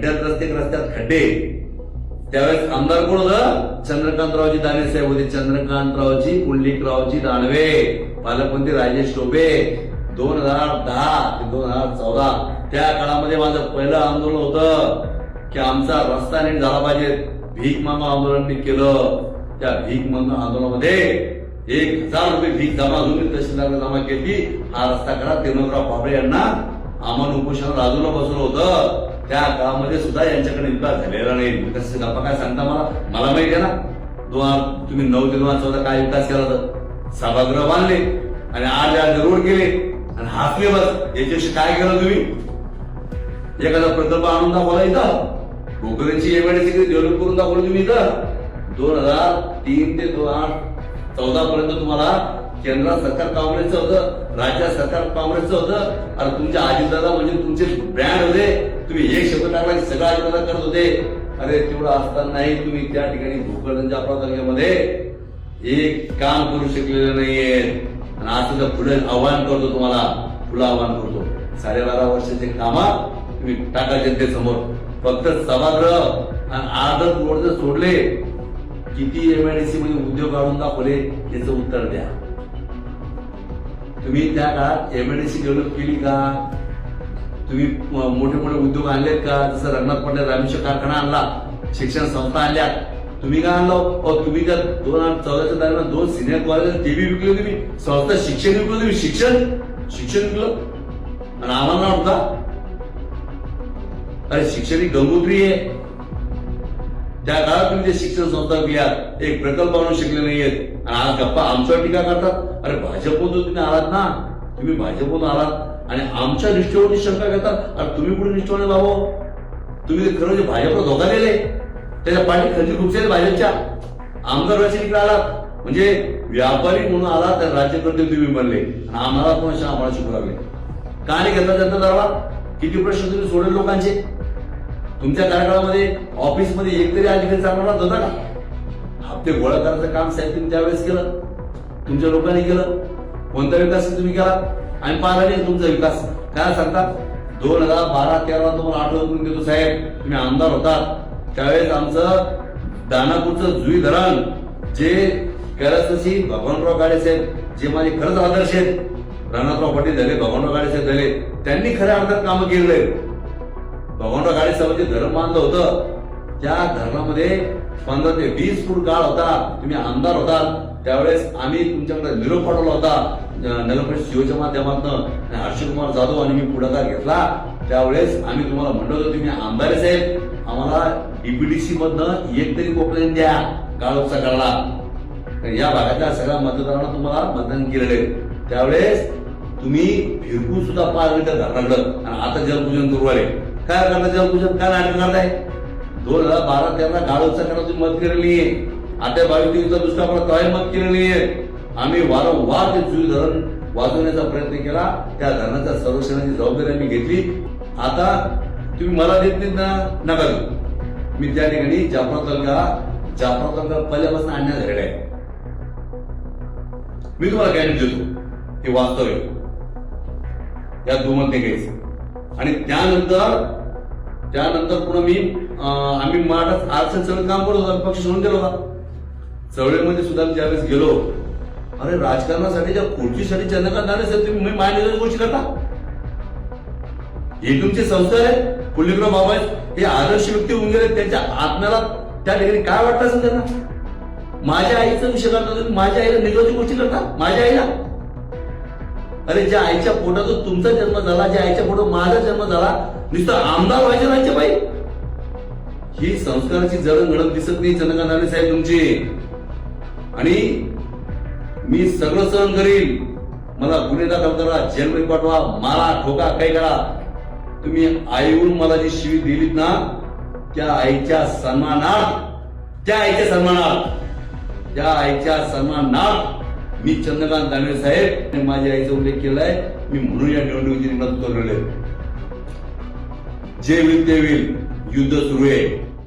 खड्ड्यात रस्ते रस्त्यात खड्डे. त्यावेळेस आमदार कोण होत? चंद्रकांतरावजी दाने साहेब होते. चंद्रकांतरावजी पुंडलिकरावजी दानवे पालकमंत्री राजेश टोपे. दोन हजार दहा ते दोन हजार चौदा. त्या काळामध्ये माझं पहिलं आंदोलन होतं की आमचा रस्ता नीट झाला पाहिजे. भीक मामा आंदोलन मी केलं. त्या भीक मामा आंदोलनामध्ये एक हजार रुपये भीक जमा तुम्ही तहसीलदार जमा केली. हा रस्ता करा. तिरुवनराव पापडे यांना आम्हाला उपोषण राजूला बसवलं होतं. त्या काळामध्ये सुद्धा यांच्याकडे विकास झालेला नाही. कसं गप्पा काय सांगता मला? मला माहिती आहे ना. दोन तुम्ही नऊ ते दोन चौदा काय विकास केला तर? सभागृह बांधले आणि आज आज रोड केले आणि हाफले बस. याच्याशी काय केलं तुम्ही? एखादा प्रकल्प आणून दाखवला इथं. भोकरेची एमआयडीसी डेव्हलप करून दाखवलं तुम्ही इथं? दोन हजार तीन ते दोन हजार चौदा पर्यंत तुम्हाला केंद्र सरकार काँग्रेसचं होतं राज्य सरकार काँग्रेसचं होतं. आणि तुमच्या आजीदादा म्हणजे तुमचे ब्रँड होते. तुम्ही एक शब्द टाकला की सगळं करत होते. अरे तेवढं असतानाही तुम्ही त्या ठिकाणी भोकरदनच्या तालुक्यामध्ये एक काम करू शकलेलं नाहीये. आणि आज सुद्धा पुढे आव्हान करतो तुम्हाला. पुढे आव्हान करतो. साडेबारा वर्षाचे कामा तुम्ही टाका जनतेसमोर. फक्त सभागृह आणि आदत रोड जर सोडले किती एमआयडीसी मध्ये उद्योग काढून दाखवले याचं उत्तर द्या. तुम्ही त्या काळात एमआयडीसी डेव्हलप केली का? तुम्ही मोठे मोठे उद्योग आणलेत का? जसं रंगनाथ पटेल रामेश्वर कारखाना आणला शिक्षण संस्था आणल्या तुम्ही काय आणलं? तुम्ही त्या दोन हजार चौदाच्या दरम्यान दोन सिनियर कॉलेज टीव्ही विकले तुम्ही? संस्था शिक्षण विकलं तुम्ही? शिक्षण? शिक्षण विकलं? आणि आम्हाला होता? अरे शिक्षण ही गंगोत्री आहे. त्या काळात तुम्ही ते शिक्षण संस्था विकल्यात एक प्रकल्प आणू शकले नाहीयेत. आणि आज गप्पा आमच्यावर टीका करतात. अरे भाजपमधून तुम्ही आलात ना? तुम्ही भाजपमधून आलात. आणि आमच्या निष्ठेवरती शंका घेतात आणि तुम्ही कुठे निष्ठेवर लावो तुम्ही ते खरं म्हणजे भाजपला धोका दिले त्याच्या पाठी खंडी खूपशे भाजपच्या. आमदार व्हायचे इकडे आलात म्हणजे व्यापारी म्हणून आला तर राज्यकर्ते तुम्ही बनले. आणि आम्हाला पण अशा आम्हाला शिकवले का नाही घेतला जनता दरबार किती प्रश्न तुम्ही सोडले लोकांचे? तुमच्या कार्यकाळामध्ये ऑफिसमध्ये एक तरी अधिकारी चांगला होता का? हप्ते गोळा करायचं काम साहेब तुम्ही त्यावेळेस केलं. तुमच्या लोकांनी केलं. कोणता विकास तुम्ही केला? आणि पाहिला तुमचा विकास. काय सांगता दोन हजार बारा तेरा तुम्हाला आठवण करून देतो साहेब. तुम्ही आमदार होतात. त्यावेळेस आमचं दानापूरचं जुई धरण जे कैलासवासी भगवानराव गाडे साहेब जे माझे खरंच आदर्श आहेत रणाथराव पाटील झाले भगवानराव गाडे साहेब झाले त्यांनी खऱ्या अर्थात कामं केलेले भगवानराव गाडे साहेबांचे म्हणजे धरण बांधलं होतं. त्या धरणामध्ये पंधरा ते वीस फूट काळ होता. तुम्ही आमदार होता त्यावेळेस आम्ही तुमच्याकडे निरोप पाठवला होता. नगरपरिषद शिवच्या माध्यमातून हर्षकुमार जाधव आणि मी पुढाकार घेतला. त्यावेळेस आम्ही तुम्हाला म्हणलं होतं तुम्ही आमदार साहेब. आम्हाला डीपीडीसी मधनं एक तरी कोपल्यान द्या. गाळोचा काढला या भागातल्या सगळ्या मतदारांना तुम्हाला मतदान केलेलं आहे. त्यावेळेस तुम्ही फिरकून सुद्धा पाच मिनिटं धरणाकडं आणि आता जलपूजन करू आले. काय करणार जलपूजन? काय नाटक करताय? दोन हजार बारा तेरा गाळोचा करा तुम्ही मत केलेली आहे आता बावीस दिवसाचा दुसरा आपण काय मत केलेली आहे आम्ही वारंवार ते जुई धरण वाचवण्याचा प्रयत्न केला. त्या धरणाच्या संरक्षणाची जबाबदारी आम्ही घेतली. आता तुम्ही मला देत नाहीत ना नका देऊ. मी त्या ठिकाणी जाफरा तालुका जाफरा तालुका पहिल्यापासून आणण्यात झालेला आहे. मी तुम्हाला गॅरंटी देतो. हे वास्तव या दुमत घ्यायचं आणि त्यानंतर त्यानंतर पुन्हा मी अं, आम्ही मराठा आरक्षण सगळं काम करत होता. पक्ष सोडून गेलो होता. चळवळीमध्ये सुद्धा मी ज्यावेळेस गेलो अरे राजकारणासाठी ज्या खुर्चीसाठी चंद्रकांत दानवे साहेब तुम्ही मान्य गोष्टी करता? हे तुमचे संस्कार आहे पुल्लिकराव बाबा हे आदर्श व्यक्ती होऊन गेले त्यांच्या आत्म्याला त्या ठिकाणी काय वाटतं असेल त्यांना? माझ्या आईचा विषय करता तुम्ही? माझ्या आईला निगोची गोष्टी करता? माझ्या आईला? अरे ज्या आईच्या पोटातून तुमचा जन्म झाला ज्या आईच्या पोटात माझा जन्म झाला नुसतं आमदार व्हायचे राहायचे बाई. ही संस्काराची जळण घडत दिसत नाही चंद्रकांत दानवे साहेब तुमची. आणि मी सगळं सहन करील मला गुन्हे दाखल करा जेलमध्ये पाठवा मारा ठोका काही करा. तुम्ही आईहून मला जी शिवी दिलीत ना त्या आईच्या सन्मानार्थ त्या आईच्या सन्मानार्थ त्या आईच्या सन्मानार्थ मी चंद्रकांत दानवे साहेब आणि माझ्या आईचा उल्लेख केलाय. मी म्हणून या निवडणुकीची निवडणूक करलेलं जे होईल ते होईल युद्ध सुरू आहे.